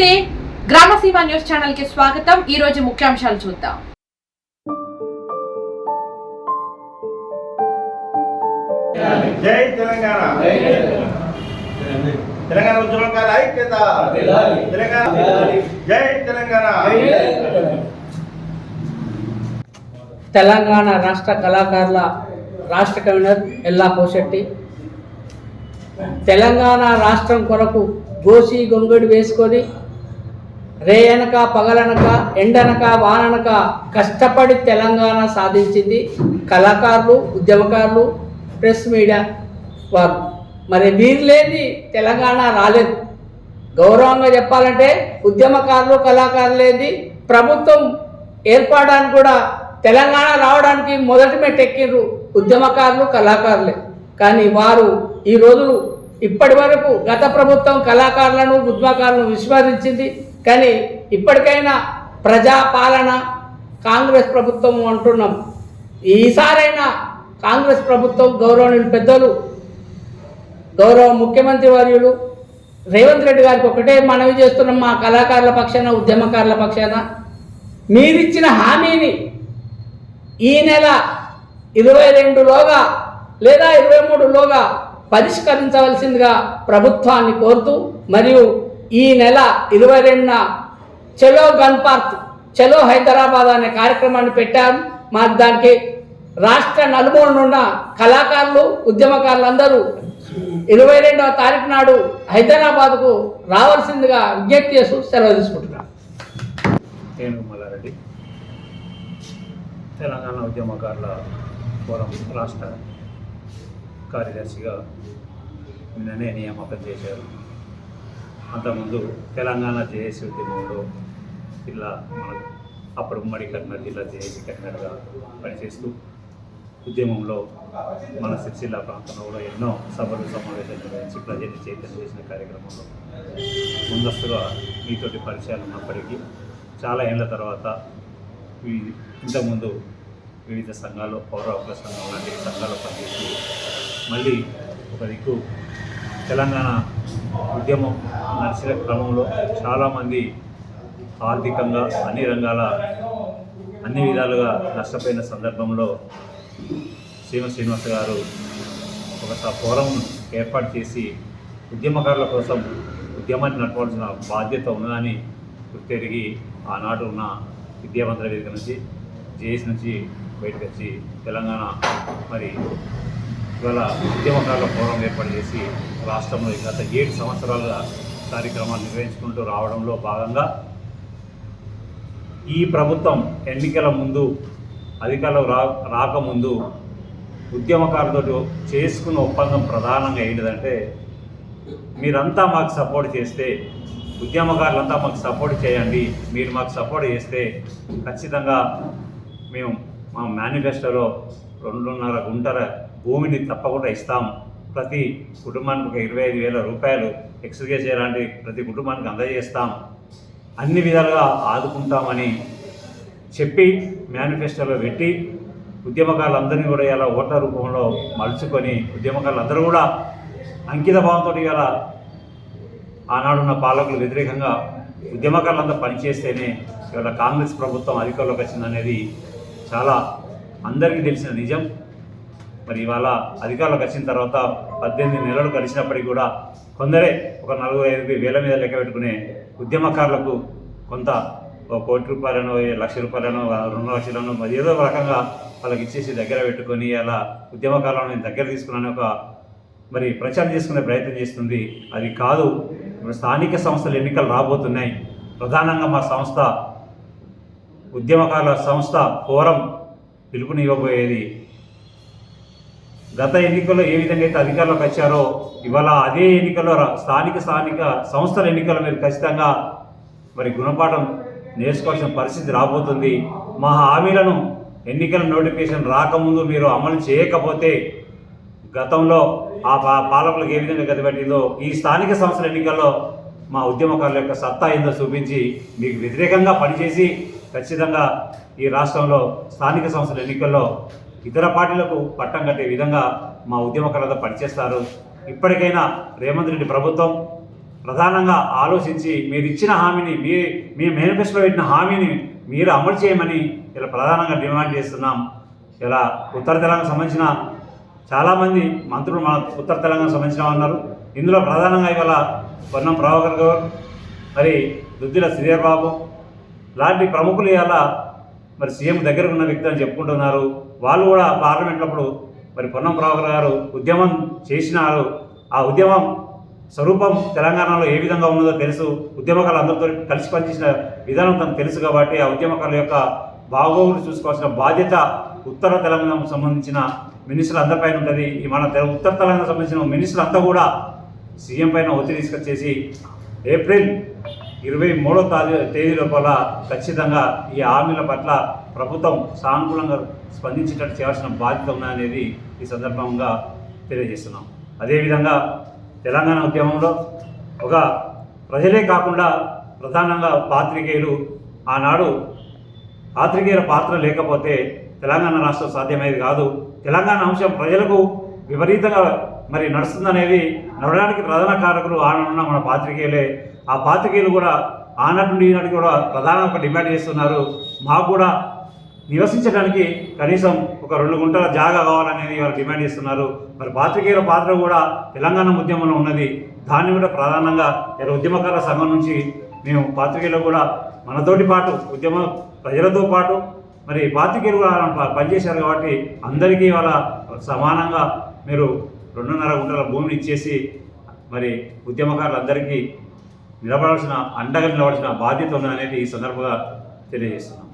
నమస్తే. గ్రామసీమ న్యూస్ ఛానల్కి స్వాగతం. ఈ రోజు ముఖ్యాంశాలు చూద్దాం. జై తెలంగాణ. తెలంగాణ. ఉద్యమకాల ఐక్యత. తెలంగాణ. జై తెలంగాణ. తెలంగాణ. రాష్ట్ర కళాకారుల రాష్ట్ర కన్వీనర్ ఎల్లా పోషెట్టి తెలంగాణ రాష్ట్రం కొరకు గోసి గొంగడి వేసుకొని రేయనక పగలనక ఎండనక వాననక కష్టపడి తెలంగాణ సాధించింది కళాకారులు ఉద్యమకారులు ప్రెస్ మీడియా వారు. మరి వీరు లేని తెలంగాణ రాలేదు. గౌరవంగా చెప్పాలంటే ఉద్యమకారులు కళాకారులు లేని ప్రభుత్వం ఏర్పడడానికి కూడా తెలంగాణ రావడానికి మొదటి మెట్టెక్కిర్రు ఉద్యమకారులు కళాకారులే. కానీ వారు ఈ రోజులు ఇప్పటి వరకు గత ప్రభుత్వం కళాకారులను ఉద్యమకారులను విస్మరించింది కానీ ఇప్పటికైనా ప్రజాపాలన కాంగ్రెస్ ప్రభుత్వం అంటున్నాం. ఈసారైనా కాంగ్రెస్ ప్రభుత్వం గౌరవనీయులు పెద్దలు గౌరవ ముఖ్యమంత్రి వర్యులు రేవంత్ రెడ్డి గారికి ఒకటే మనవి చేస్తున్నాం మా కళాకారుల పక్షాన ఉద్యమకారుల పక్షాన. మీరిచ్చిన హామీని ఈ నెల ఇరవై రెండులోగా లేదా ఇరవై మూడులోగా పరిష్కరించవలసిందిగా ప్రభుత్వాన్ని కోరుతూ మరియు ఈ నెల ఇరవై రెండున చలో గన్ పార్క్ చలో హైదరాబాద్ అనే కార్యక్రమాన్ని పెట్టారు మా దానికి రాష్ట్ర నలుమూల నుండి కళాకారులు ఉద్యమకారులందరూ ఇరవై రెండవ తారీఖు నాడు హైదరాబాద్కు రావాల్సిందిగా విజ్ఞప్తి చేస్తూ సెలవు తీసుకుంటున్నాను మల్లారెడ్డి తెలంగాణ ఉద్యమకారుల ఫోరం రాష్ట్ర కార్యదర్శిగా నిన్ననే నియామకం చేశారు. అంతకుముందు తెలంగాణ జేఏసీ ఉద్యమంలో జిల్లా మన అప్పుడు ఉమ్మడి కర్నూలు జిల్లా జేఏసీ కన్వీనర్గా పనిచేస్తూ ఉద్యమంలో మన సిరిసిల్ల ప్రాంతంలో కూడా ఎన్నో సభలు సమావేశాలు నిర్వహించి ప్రజల్ని చైతన్యం చేసిన కార్యక్రమంలో ముందస్తుగా మీతోటి పరిచయాలు ఉన్నప్పటికీ చాలా ఏళ్ళ తర్వాత ఇంతకుముందు వివిధ సంఘాలు పౌర హక్కుల సంఘం లాంటి సంఘాలు పనిచేసి మళ్ళీ ఒక దిక్కు తెలంగాణ ఉద్యమం నడిచిన క్రమంలో చాలామంది ఆర్థికంగా అన్ని రంగాల అన్ని విధాలుగా నష్టపోయిన సందర్భంలో శ్రీమ శ్రీనివాస గారు ఒక ఫోరం ఏర్పాటు చేసి ఉద్యమకారుల కోసం ఉద్యమాన్ని నడపాల్సిన బాధ్యత ఉన్నదని గుర్తెరిగి ఆనాడు ఉన్న విద్యామంత్ర వేదిక నుంచి జేఎస్ నుంచి బయటకు వచ్చి తెలంగాణ మరి ఇవాళ ఉద్యమకారుల ఫోరం ఏర్పాటు చేసి రాష్ట్రంలో గత ఏడు సంవత్సరాలుగా కార్యక్రమాలు నిర్వహించుకుంటూ రావడంలో భాగంగా ఈ ప్రభుత్వం ఎన్నికల ముందు అధికారంలో రా రాకముందు ఉద్యమకారులతో చేసుకున్న ఒప్పందం ప్రధానంగా ఏంటిదంటే మీరంతా మాకు సపోర్ట్ చేస్తే ఉద్యమకారులంతా మాకు సపోర్ట్ చేయండి మీరు మాకు సపోర్ట్ చేస్తే ఖచ్చితంగా మేము మా మేనిఫెస్టోలో రెండున్నర గుంటల భూమిని తప్పకుండా ఇస్తాం. ప్రతి కుటుంబానికి ఒక ఇరవై ఐదు వేల రూపాయలు ఎక్స్గ్రేస్ లాంటి ప్రతి కుటుంబానికి అందజేస్తాం. అన్ని విధాలుగా ఆదుకుంటామని చెప్పి మేనిఫెస్టోలో పెట్టి ఉద్యమకారులందరినీ కూడా ఇలా ఓట్ల రూపంలో మలుచుకొని ఉద్యమకారులందరూ కూడా అంకిత భావంతో ఇలా ఆనాడున్న పాలకులు వ్యతిరేకంగా ఉద్యమకారులంతా పనిచేస్తేనే ఇవాళ కాంగ్రెస్ ప్రభుత్వం అధికారంలోకి వచ్చిందనేది చాలా అందరికీ తెలిసిన నిజం. మరి ఇవాళ అధికారులకు వచ్చిన తర్వాత పద్దెనిమిది నెలలు గడిచినప్పటికీ కూడా కొందరే ఒక నలుగురు ఐదు వేల మీద లెక్క పెట్టుకునే ఉద్యమకారులకు కొంత ఒక కోటి రూపాయలను లక్ష రూపాయలను రెండు లక్షలను మరి ఏదో ఒక రకంగా వాళ్ళకి ఇచ్చేసి దగ్గర పెట్టుకొని అలా ఉద్యమకారులను నేను దగ్గర తీసుకున్నాను ఒక మరి ప్రచారం చేసుకునే ప్రయత్నం చేస్తుంది. అది కాదు ఇప్పుడు స్థానిక సంస్థలు ఎన్నికలు రాబోతున్నాయి. ప్రధానంగా మా సంస్థ ఉద్యమకారుల సంస్థ ఫోరం పిలుపునివ్వబోయేది గత ఎన్నికల్లో ఏ విధంగా అయితే అధికారంలోకి వచ్చారో ఇవాళ అదే ఎన్నికల్లో రా- స్థానిక స్థానిక సంస్థల ఎన్నికల్లో మీరు ఖచ్చితంగా మరి గుణపాఠం నేర్చుకోవాల్సిన పరిస్థితి రాబోతుంది. మా హామీలను ఎన్నికల నోటిఫికేషన్ రాకముందు మీరు అమలు చేయకపోతే గతంలో ఆ పా- పాలకులకు ఏ విధంగా గతిపెట్టిందో ఈ స్థానిక సంస్థల ఎన్నికల్లో మా ఉద్యమకారుల యొక్క సత్తా ఏందో చూపించి మీకు వ్యతిరేకంగా పనిచేసి ఖచ్చితంగా ఈ రాష్ట్రంలో స్థానిక సంస్థల ఎన్నికల్లో ఇతర పార్టీలకు పట్టం కట్టే విధంగా మా ఉద్యమకారులతో పనిచేస్తారు. ఇప్పటికైనా రేవంత్ రెడ్డి ప్రభుత్వం ప్రధానంగా ఆలోచించి మీరు ఇచ్చిన హామీని మీ మీ మేనిఫెస్టోలో పెట్టిన హామీని మీరు అమలు చేయమని ఇలా ప్రధానంగా డిమాండ్ చేస్తున్నాం. ఇలా ఉత్తర తెలంగాణ సంబంధించిన చాలామంది మంత్రులు మన ఉత్తర తెలంగాణ సంబంధించిన ఉన్నారు. ఇందులో ప్రధానంగా ఇవాళ పొన్నం ప్రభాకర్ గౌడ్ మరి దుద్దిల శ్రీధర్ బాబు లాంటి ప్రముఖులు ఇవాళ మరి సీఎం దగ్గర ఉన్న వ్యక్తి అని చెప్పుకుంటున్నారు. వాళ్ళు కూడా పార్లమెంట్లప్పుడు మరి పొన్నం ప్రభాకర్ గారు ఉద్యమం చేసినారు. ఆ ఉద్యమం స్వరూపం తెలంగాణలో ఏ విధంగా ఉన్నదో తెలుసు. ఉద్యమకారులు అందరితో కలిసి పనిచేసిన విధానం తనకు తెలుసు కాబట్టి ఆ ఉద్యమకారుల యొక్క బాగోగులు చూసుకోవాల్సిన బాధ్యత ఉత్తర తెలంగాణకు సంబంధించిన మినిస్టర్లు అందరిపైన ఉంటుంది. ఈ మన ఉత్తర తెలంగాణకు సంబంధించిన మినిస్టర్లు అంతా కూడా సీఎం పైన ఒత్తిడి తీసుకొచ్చేసి ఏప్రిల్ ఇరవై మూడో తారీ తేదీ లోపల ఖచ్చితంగా ఈ హామీల పట్ల ప్రభుత్వం సానుకూలంగా స్పందించేటట్టు చేయాల్సిన బాధ్యత ఉన్నదనేది ఈ సందర్భంగా తెలియజేస్తున్నాం. అదేవిధంగా తెలంగాణ ఉద్యమంలో ఒక ప్రజలే కాకుండా ప్రధానంగా పాత్రికేయులు ఆనాడు పాత్రికేయుల పాత్ర లేకపోతే తెలంగాణ రాష్ట్రం సాధ్యమయ్యేది కాదు. తెలంగాణ అంశం ప్రజలకు విపరీతంగా మరి నడుస్తుందనేది నడవడానికి ప్రధాన కారకులు ఆనన్న మన పాత్రికేయులే. ఆ పాత్రికేయులు కూడా ఆనాటి నుండి ఈనాటికి కూడా ప్రధాన ఒక డిమాండ్ చేస్తున్నారు. మాకు కూడా నివసించడానికి కనీసం ఒక రెండు గుంటల జాగా కావాలనేది వాళ్ళు డిమాండ్ చేస్తున్నారు. మరి పాత్రికేయుల పాత్ర కూడా తెలంగాణ ఉద్యమంలో ఉన్నది. దాన్ని కూడా ప్రధానంగా ఇలా ఉద్యమకారుల సంఘం నుంచి మేము పాత్రికేయులు కూడా మనతోటి పాటు ఉద్యమ ప్రజలతో పాటు మరి పాత్రికేయులు కూడా పనిచేశారు కాబట్టి అందరికీ వాళ్ళ సమానంగా మీరు రెండున్నర గుంటల భూమిని ఇచ్చేసి మరి ఉద్యమకారులందరికీ నిలబడాల్సిన అండగా నిలబడాల్సిన బాధ్యత ఉన్నదనేది ఈ సందర్భంగా తెలియజేస్తున్నాం.